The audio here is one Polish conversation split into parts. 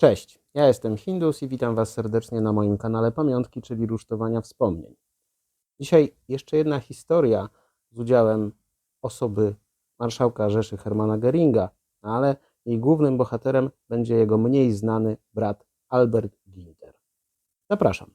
Cześć, ja jestem Hindus i witam Was serdecznie na moim kanale Pamiątki, czyli rusztowania wspomnień. Dzisiaj jeszcze jedna historia z udziałem osoby marszałka Rzeszy Hermana Geringa, ale jej głównym bohaterem będzie jego mniej znany brat Albert Ginter. Zapraszam.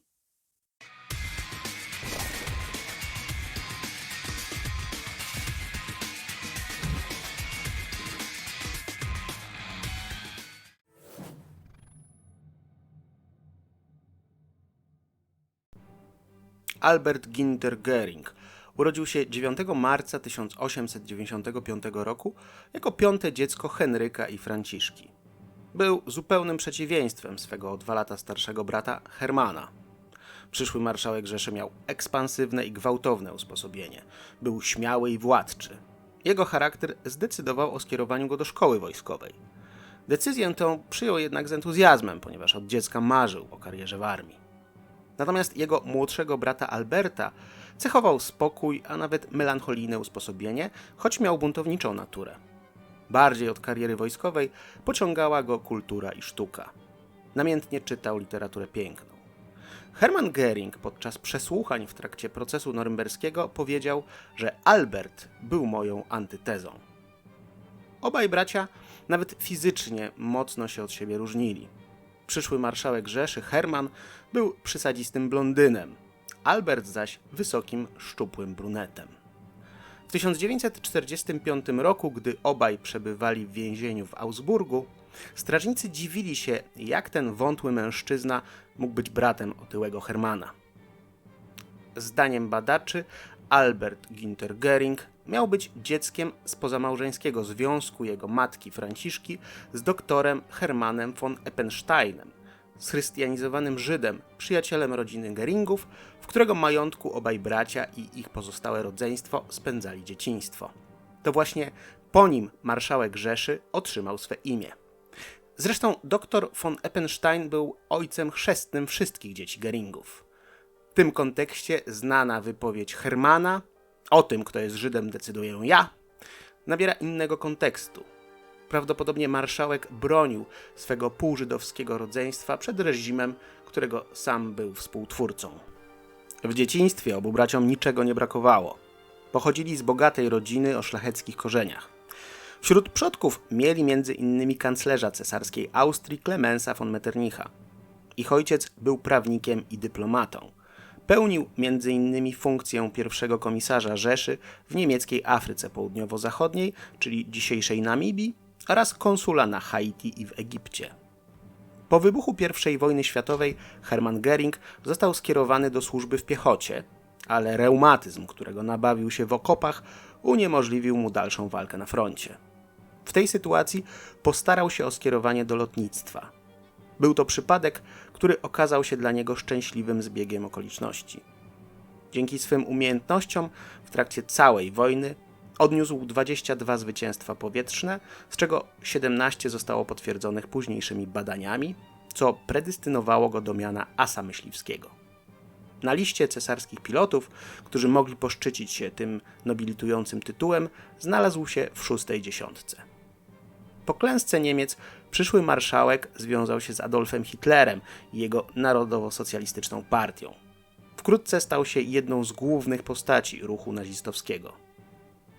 Albert Ginter Göring urodził się 9 marca 1895 roku jako piąte dziecko Henryka i Franciszki. Był zupełnym przeciwieństwem swego o dwa lata starszego brata Hermana. Przyszły marszałek Rzeszy miał ekspansywne i gwałtowne usposobienie. Był śmiały i władczy. Jego charakter zdecydował o skierowaniu go do szkoły wojskowej. Decyzję tę przyjął jednak z entuzjazmem, ponieważ od dziecka marzył o karierze w armii. Natomiast jego młodszego brata Alberta cechował spokój, a nawet melancholijne usposobienie, choć miał buntowniczą naturę. Bardziej od kariery wojskowej pociągała go kultura i sztuka. Namiętnie czytał literaturę piękną. Hermann Göring podczas przesłuchań w trakcie procesu norymberskiego powiedział, że Albert był moją antytezą. Obaj bracia nawet fizycznie mocno się od siebie różnili. Przyszły marszałek Rzeszy, Herman, był przysadzistym blondynem, Albert zaś wysokim, szczupłym brunetem. W 1945 roku, gdy obaj przebywali w więzieniu w Augsburgu, strażnicy dziwili się, jak ten wątły mężczyzna mógł być bratem otyłego Hermana. Zdaniem badaczy, Albert Ginter Göring miał być dzieckiem z pozamałżeńskiego związku jego matki Franciszki z doktorem Hermanem von Eppensteinem, schrystianizowanym Żydem, przyjacielem rodziny Geringów, w którego majątku obaj bracia i ich pozostałe rodzeństwo spędzali dzieciństwo. To właśnie po nim marszałek Rzeszy otrzymał swe imię. Zresztą doktor von Eppenstein był ojcem chrzestnym wszystkich dzieci Geringów. W tym kontekście znana wypowiedź Hermana o tym, kto jest Żydem, decyduję ja, nabiera innego kontekstu. Prawdopodobnie marszałek bronił swego półżydowskiego rodzeństwa przed reżimem, którego sam był współtwórcą. W dzieciństwie obu braciom niczego nie brakowało. Pochodzili z bogatej rodziny o szlacheckich korzeniach. Wśród przodków mieli między innymi kanclerza cesarskiej Austrii Klemensa von Metternicha. Ich ojciec był prawnikiem i dyplomatą. Pełnił m.in. funkcję pierwszego komisarza Rzeszy w niemieckiej Afryce Południowo-Zachodniej, czyli dzisiejszej Namibii, oraz konsula na Haiti i w Egipcie. Po wybuchu I wojny światowej Hermann Göring został skierowany do służby w piechocie, ale reumatyzm, którego nabawił się w okopach, uniemożliwił mu dalszą walkę na froncie. W tej sytuacji postarał się o skierowanie do lotnictwa. Był to przypadek, który okazał się dla niego szczęśliwym zbiegiem okoliczności. Dzięki swym umiejętnościom w trakcie całej wojny odniósł 22 zwycięstwa powietrzne, z czego 17 zostało potwierdzonych późniejszymi badaniami, co predystynowało go do miana asa myśliwskiego. Na liście cesarskich pilotów, którzy mogli poszczycić się tym nobilitującym tytułem, znalazł się w szóstej dziesiątce. Po klęsce Niemiec przyszły marszałek związał się z Adolfem Hitlerem i jego narodowo-socjalistyczną partią. Wkrótce stał się jedną z głównych postaci ruchu nazistowskiego.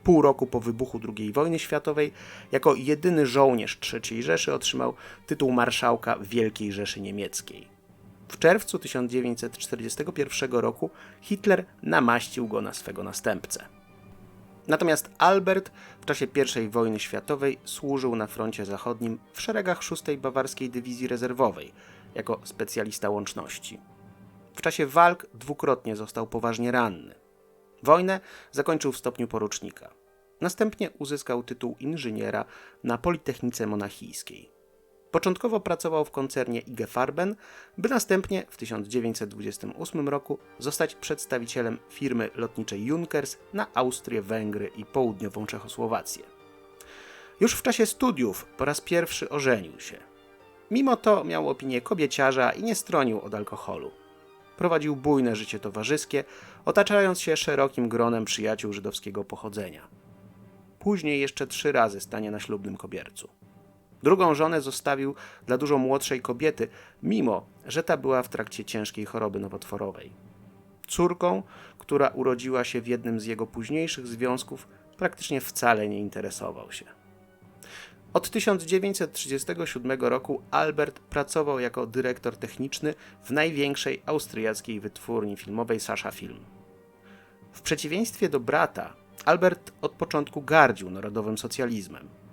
Pół roku po wybuchu II wojny światowej, jako jedyny żołnierz III Rzeszy otrzymał tytuł marszałka Wielkiej Rzeszy Niemieckiej. W czerwcu 1941 roku Hitler namaścił go na swego następcę. Natomiast Albert w czasie I wojny światowej służył na froncie zachodnim w szeregach 6 Bawarskiej Dywizji Rezerwowej jako specjalista łączności. W czasie walk dwukrotnie został poważnie ranny. Wojnę zakończył w stopniu porucznika. Następnie uzyskał tytuł inżyniera na Politechnice Monachijskiej. Początkowo pracował w koncernie IG Farben, by następnie w 1928 roku zostać przedstawicielem firmy lotniczej Junkers na Austrię, Węgry i południową Czechosłowację. Już w czasie studiów po raz pierwszy ożenił się. Mimo to miał opinię kobieciarza i nie stronił od alkoholu. Prowadził bujne życie towarzyskie, otaczając się szerokim gronem przyjaciół żydowskiego pochodzenia. Później jeszcze trzy razy stanie na ślubnym kobiercu. Drugą żonę zostawił dla dużo młodszej kobiety, mimo że ta była w trakcie ciężkiej choroby nowotworowej. Córką, która urodziła się w jednym z jego późniejszych związków, praktycznie wcale nie interesował się. Od 1937 roku Albert pracował jako dyrektor techniczny w największej austriackiej wytwórni filmowej Sasha Film. W przeciwieństwie do brata, Albert od początku gardził narodowym socjalizmem.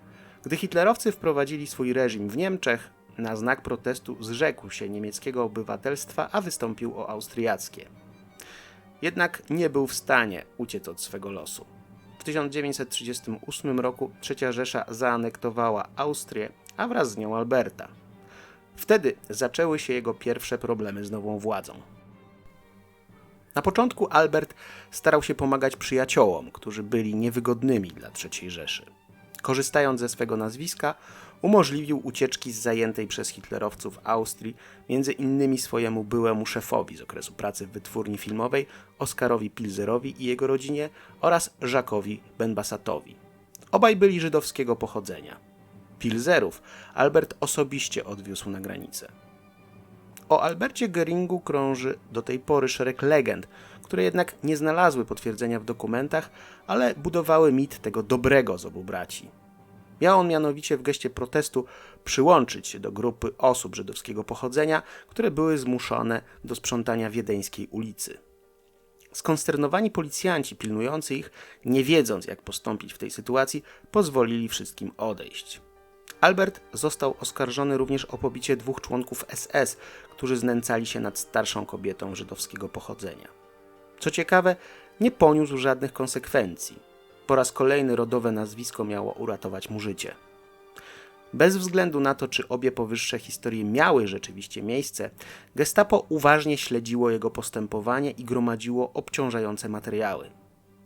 Gdy hitlerowcy wprowadzili swój reżim w Niemczech, na znak protestu zrzekł się niemieckiego obywatelstwa, a wystąpił o austriackie. Jednak nie był w stanie uciec od swego losu. W 1938 roku III Rzesza zaanektowała Austrię, a wraz z nią Alberta. Wtedy zaczęły się jego pierwsze problemy z nową władzą. Na początku Albert starał się pomagać przyjaciołom, którzy byli niewygodnymi dla III Rzeszy. Korzystając ze swego nazwiska, umożliwił ucieczki z zajętej przez hitlerowców Austrii, między innymi swojemu byłemu szefowi z okresu pracy w wytwórni filmowej, Oskarowi Pilzerowi i jego rodzinie oraz Jacquesowi Benbasatowi. Obaj byli żydowskiego pochodzenia. Pilzerów Albert osobiście odwiózł na granicę. O Albercie Geringu krąży do tej pory szereg legend, które jednak nie znalazły potwierdzenia w dokumentach, ale budowały mit tego dobrego z obu braci. Miał on mianowicie w geście protestu przyłączyć się do grupy osób żydowskiego pochodzenia, które były zmuszone do sprzątania wiedeńskiej ulicy. Skonsternowani policjanci pilnujący ich, nie wiedząc jak postąpić w tej sytuacji, pozwolili wszystkim odejść. Albert został oskarżony również o pobicie dwóch członków SS, którzy znęcali się nad starszą kobietą żydowskiego pochodzenia. Co ciekawe, nie poniósł żadnych konsekwencji. Po raz kolejny rodowe nazwisko miało uratować mu życie. Bez względu na to, czy obie powyższe historie miały rzeczywiście miejsce, Gestapo uważnie śledziło jego postępowanie i gromadziło obciążające materiały.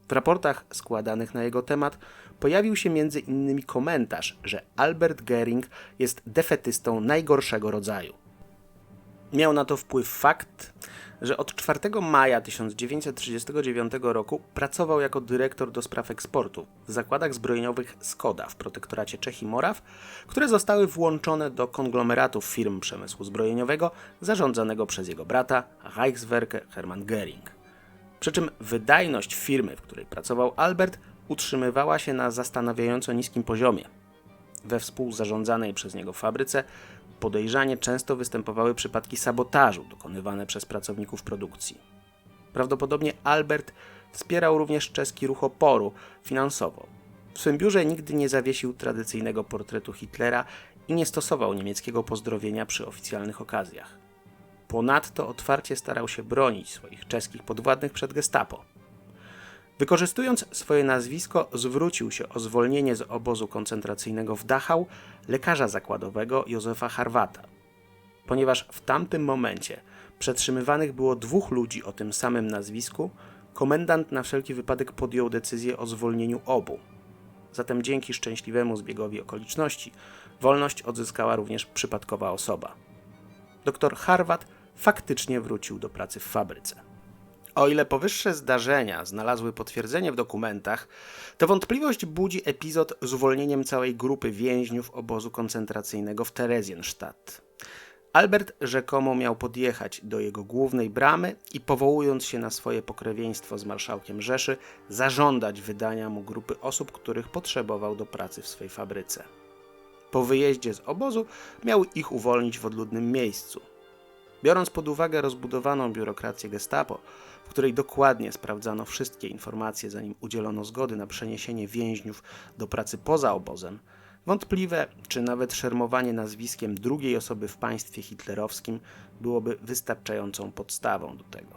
W raportach składanych na jego temat pojawił się innymi komentarz, że Albert Goering jest defetystą najgorszego rodzaju. Miał na to wpływ fakt, że od 4 maja 1939 roku pracował jako dyrektor do spraw eksportu w zakładach zbrojeniowych Skoda w protektoracie Czech i Moraw, które zostały włączone do konglomeratów firm przemysłu zbrojeniowego zarządzanego przez jego brata Reichswerke Hermann Göring. Przy czym wydajność firmy, w której pracował Albert, utrzymywała się na zastanawiająco niskim poziomie. We współzarządzanej przez niego fabryce podejrzanie często występowały przypadki sabotażu dokonywane przez pracowników produkcji. Prawdopodobnie Albert wspierał również czeski ruch oporu finansowo. W swym biurze nigdy nie zawiesił tradycyjnego portretu Hitlera i nie stosował niemieckiego pozdrowienia przy oficjalnych okazjach. Ponadto otwarcie starał się bronić swoich czeskich podwładnych przed gestapo. Wykorzystując swoje nazwisko, zwrócił się o zwolnienie z obozu koncentracyjnego w Dachau lekarza zakładowego Józefa Harwata. Ponieważ w tamtym momencie przetrzymywanych było dwóch ludzi o tym samym nazwisku, komendant na wszelki wypadek podjął decyzję o zwolnieniu obu. Zatem dzięki szczęśliwemu zbiegowi okoliczności wolność odzyskała również przypadkowa osoba. Dr Harwat faktycznie wrócił do pracy w fabryce. O ile powyższe zdarzenia znalazły potwierdzenie w dokumentach, to wątpliwość budzi epizod z uwolnieniem całej grupy więźniów obozu koncentracyjnego w Theresienstadt. Albert rzekomo miał podjechać do jego głównej bramy i powołując się na swoje pokrewieństwo z marszałkiem Rzeszy, zażądać wydania mu grupy osób, których potrzebował do pracy w swej fabryce. Po wyjeździe z obozu miał ich uwolnić w odludnym miejscu. Biorąc pod uwagę rozbudowaną biurokrację Gestapo, w której dokładnie sprawdzano wszystkie informacje, zanim udzielono zgody na przeniesienie więźniów do pracy poza obozem, wątpliwe, czy nawet szermowanie nazwiskiem drugiej osoby w państwie hitlerowskim byłoby wystarczającą podstawą do tego.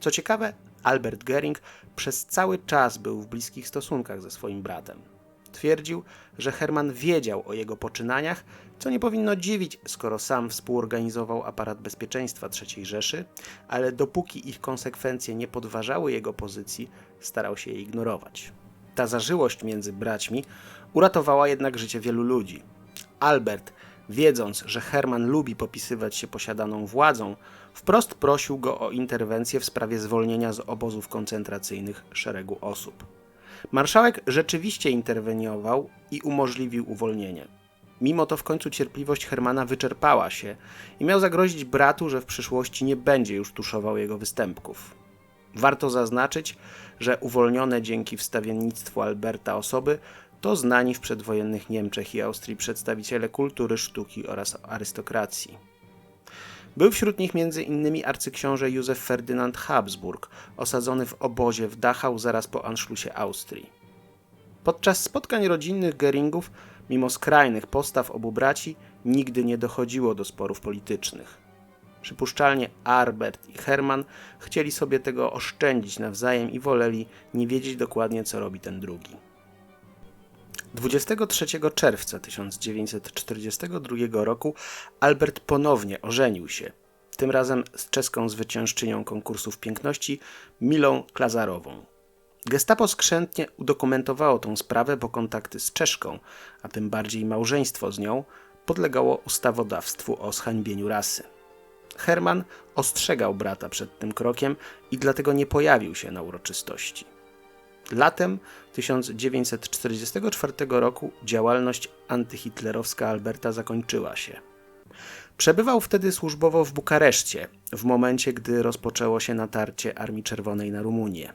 Co ciekawe, Albert Göring przez cały czas był w bliskich stosunkach ze swoim bratem. Twierdził, że Hermann wiedział o jego poczynaniach, co nie powinno dziwić, skoro sam współorganizował aparat bezpieczeństwa III Rzeszy, ale dopóki ich konsekwencje nie podważały jego pozycji, starał się je ignorować. Ta zażyłość między braćmi uratowała jednak życie wielu ludzi. Albert, wiedząc, że Hermann lubi popisywać się posiadaną władzą, wprost prosił go o interwencję w sprawie zwolnienia z obozów koncentracyjnych szeregu osób. Marszałek rzeczywiście interweniował i umożliwił uwolnienie. Mimo to w końcu cierpliwość Hermana wyczerpała się i miał zagrozić bratu, że w przyszłości nie będzie już tuszował jego występków. Warto zaznaczyć, że uwolnione dzięki wstawiennictwu Alberta osoby to znani w przedwojennych Niemczech i Austrii przedstawiciele kultury, sztuki oraz arystokracji. Był wśród nich m.in. arcyksiąże Józef Ferdynand Habsburg, osadzony w obozie w Dachau zaraz po Anschlussie Austrii. Podczas spotkań rodzinnych Geringów, mimo skrajnych postaw obu braci, nigdy nie dochodziło do sporów politycznych. Przypuszczalnie Albert i Hermann chcieli sobie tego oszczędzić nawzajem i woleli nie wiedzieć dokładnie, co robi ten drugi. 23 czerwca 1942 roku Albert ponownie ożenił się, tym razem z czeską zwyciężczynią konkursów piękności Milą Klazarową. Gestapo skrzętnie udokumentowało tą sprawę, bo kontakty z Czeszką, a tym bardziej małżeństwo z nią, podlegało ustawodawstwu o zhańbieniu rasy. Herman ostrzegał brata przed tym krokiem i dlatego nie pojawił się na uroczystości. Latem 1944 roku działalność antyhitlerowska Alberta zakończyła się. Przebywał wtedy służbowo w Bukareszcie, w momencie gdy rozpoczęło się natarcie Armii Czerwonej na Rumunię.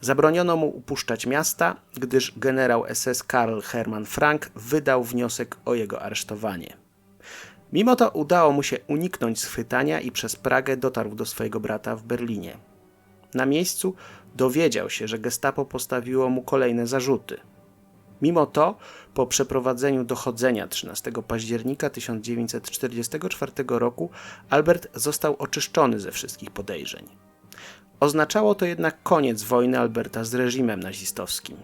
Zabroniono mu upuszczać miasta, gdyż generał SS Karl Hermann Frank wydał wniosek o jego aresztowanie. Mimo to udało mu się uniknąć schwytania i przez Pragę dotarł do swojego brata w Berlinie. Na miejscu dowiedział się, że gestapo postawiło mu kolejne zarzuty. Mimo to, po przeprowadzeniu dochodzenia 13 października 1944 roku, Albert został oczyszczony ze wszystkich podejrzeń. Oznaczało to jednak koniec wojny Alberta z reżimem nazistowskim.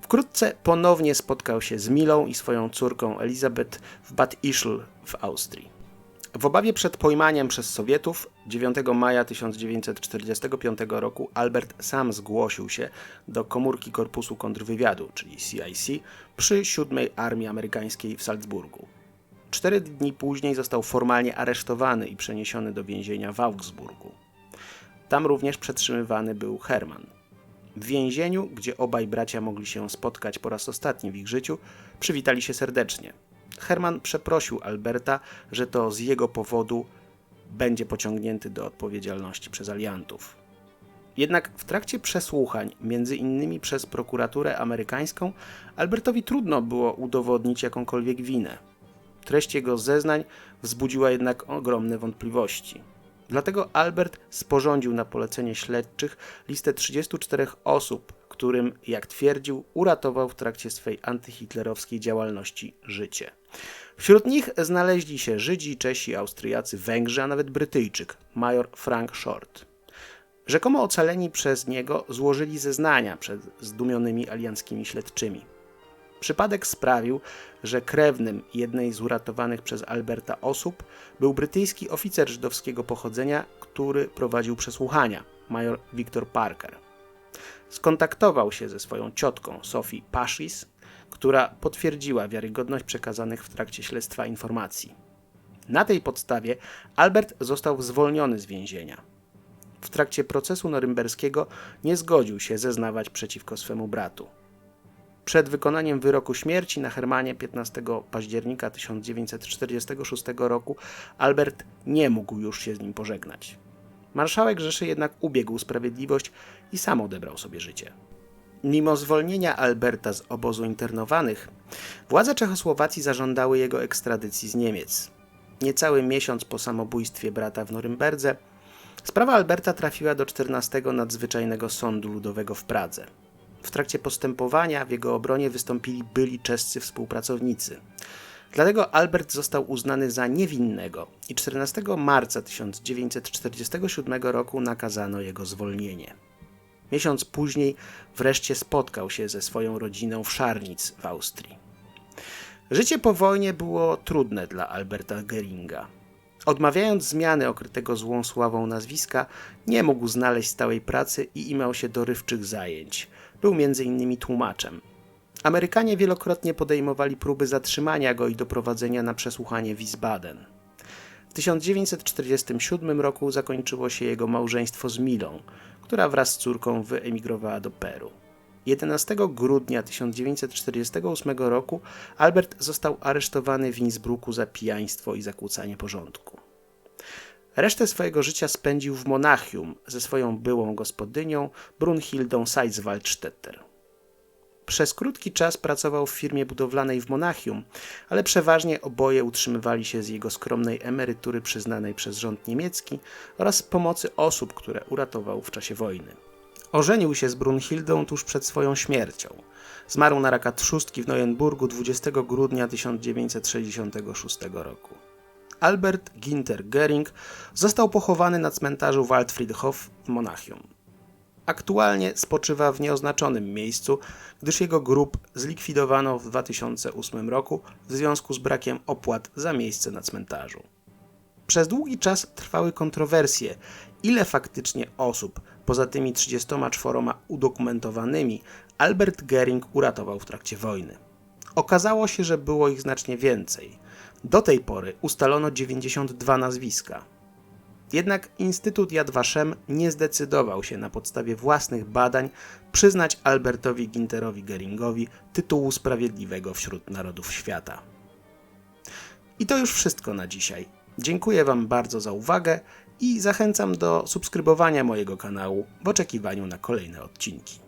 Wkrótce ponownie spotkał się z Milą i swoją córką Elizabeth w Bad Ischl w Austrii. W obawie przed pojmaniem przez Sowietów 9 maja 1945 roku Albert sam zgłosił się do komórki Korpusu Kontrwywiadu, czyli CIC, przy 7 Armii Amerykańskiej w Salzburgu. Cztery dni później został formalnie aresztowany i przeniesiony do więzienia w Augsburgu. Tam również przetrzymywany był Hermann. W więzieniu, gdzie obaj bracia mogli się spotkać po raz ostatni w ich życiu, przywitali się serdecznie. Hermann przeprosił Alberta, że to z jego powodu będzie pociągnięty do odpowiedzialności przez aliantów. Jednak w trakcie przesłuchań, między innymi przez prokuraturę amerykańską, Albertowi trudno było udowodnić jakąkolwiek winę. Treść jego zeznań wzbudziła jednak ogromne wątpliwości. Dlatego Albert sporządził na polecenie śledczych listę 34 osób, którym, jak twierdził, uratował w trakcie swej antyhitlerowskiej działalności życie. Wśród nich znaleźli się Żydzi, Czesi, Austriacy, Węgrzy, a nawet Brytyjczyk, major Frank Short. Rzekomo ocaleni przez niego złożyli zeznania przed zdumionymi alianckimi śledczymi. Przypadek sprawił, że krewnym jednej z uratowanych przez Alberta osób był brytyjski oficer żydowskiego pochodzenia, który prowadził przesłuchania, major Victor Parker. Skontaktował się ze swoją ciotką Sophie Pashis, która potwierdziła wiarygodność przekazanych w trakcie śledztwa informacji. Na tej podstawie Albert został zwolniony z więzienia. W trakcie procesu norymberskiego nie zgodził się zeznawać przeciwko swemu bratu. Przed wykonaniem wyroku śmierci na Hermanie 15 października 1946 roku Albert nie mógł już się z nim pożegnać. Marszałek Rzeszy jednak ubiegł sprawiedliwość i sam odebrał sobie życie. Mimo zwolnienia Alberta z obozu internowanych, władze Czechosłowacji zażądały jego ekstradycji z Niemiec. Niecały miesiąc po samobójstwie brata w Norymberdze, sprawa Alberta trafiła do 14 Nadzwyczajnego Sądu Ludowego w Pradze. W trakcie postępowania w jego obronie wystąpili byli czescy współpracownicy. Dlatego Albert został uznany za niewinnego i 14 marca 1947 roku nakazano jego zwolnienie. Miesiąc później wreszcie spotkał się ze swoją rodziną w Szarnic w Austrii. Życie po wojnie było trudne dla Alberta Geringa. Odmawiając zmiany okrytego złą sławą nazwiska, nie mógł znaleźć stałej pracy i imał się dorywczych zajęć. Był m.in. tłumaczem. Amerykanie wielokrotnie podejmowali próby zatrzymania go i doprowadzenia na przesłuchanie Wiesbaden. W 1947 roku zakończyło się jego małżeństwo z Milą, która wraz z córką wyemigrowała do Peru. 11 grudnia 1948 roku Albert został aresztowany w Innsbrucku za pijaństwo i zakłócanie porządku. Resztę swojego życia spędził w Monachium ze swoją byłą gospodynią Brunhildą Seitz-Waldstetter. Przez krótki czas pracował w firmie budowlanej w Monachium, ale przeważnie oboje utrzymywali się z jego skromnej emerytury przyznanej przez rząd niemiecki oraz pomocy osób, które uratował w czasie wojny. Ożenił się z Brunhildą tuż przed swoją śmiercią. Zmarł na raka trzustki w Neuenburgu 20 grudnia 1966 roku. Albert Ginter Göring został pochowany na cmentarzu Waldfriedhof w Monachium. Aktualnie spoczywa w nieoznaczonym miejscu, gdyż jego grób zlikwidowano w 2008 roku w związku z brakiem opłat za miejsce na cmentarzu. Przez długi czas trwały kontrowersje, ile faktycznie osób, poza tymi 34 udokumentowanymi, Albert Göring uratował w trakcie wojny. Okazało się, że było ich znacznie więcej. Do tej pory ustalono 92 nazwiska. Jednak Instytut Yad Vashem nie zdecydował się na podstawie własnych badań przyznać Albertowi Ginterowi Geringowi tytułu Sprawiedliwego wśród Narodów Świata. I to już wszystko na dzisiaj. Dziękuję Wam bardzo za uwagę i zachęcam do subskrybowania mojego kanału w oczekiwaniu na kolejne odcinki.